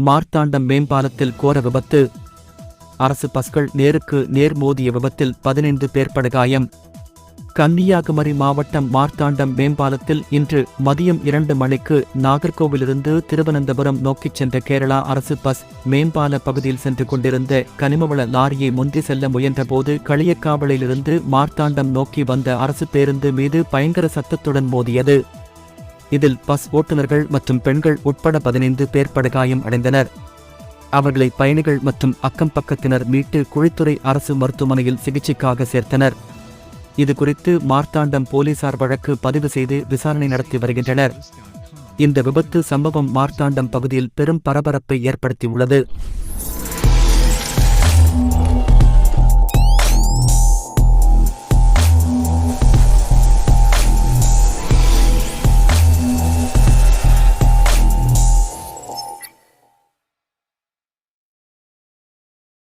மார்த்தாண்டம் மேம்பாலத்தில் கோர விபத்து. அரசு பஸ்கள் நேருக்கு நேர் மோதிய விபத்தில் பதினைந்து பேர் படுகாயம். கன்னியாகுமரி மாவட்டம் மார்த்தாண்டம் மேம்பாலத்தில் இன்று மதியம் இரண்டு மணிக்கு நாகர்கோவிலிருந்து திருவனந்தபுரம் நோக்கிச் சென்ற கேரளா அரசு பஸ் மேம்பால பகுதியில் சென்று கொண்டிருந்த கனிமவள லாரியை முந்தி செல்ல முயன்றபோது களியக்காவலிலிருந்து மார்த்தாண்டம் நோக்கி வந்த அரசு பேருந்து மீது பயங்கர சத்தத்துடன் மோதியது. இதில் பஸ் ஓட்டுநர்கள் மற்றும் பெண்கள் உட்பட பதினைந்து பேர் படுகாயம் அடைந்தனர். அவர்களை பயணிகள் மற்றும் அக்கம் பக்கத்தினர் மீட்டு குழித்துறை அரசு மருத்துவமனையில் சிகிச்சைக்காக சேர்த்தனர். இது குறித்து மார்த்தாண்டம் போலீசார் வழக்கு பதிவு செய்து விசாரணை நடத்தி வருகின்றனர். இந்த விபத்து சம்பவம் மார்த்தாண்டம் பகுதியில் பெரும் பரபரப்பை ஏற்படுத்தியுள்ளது.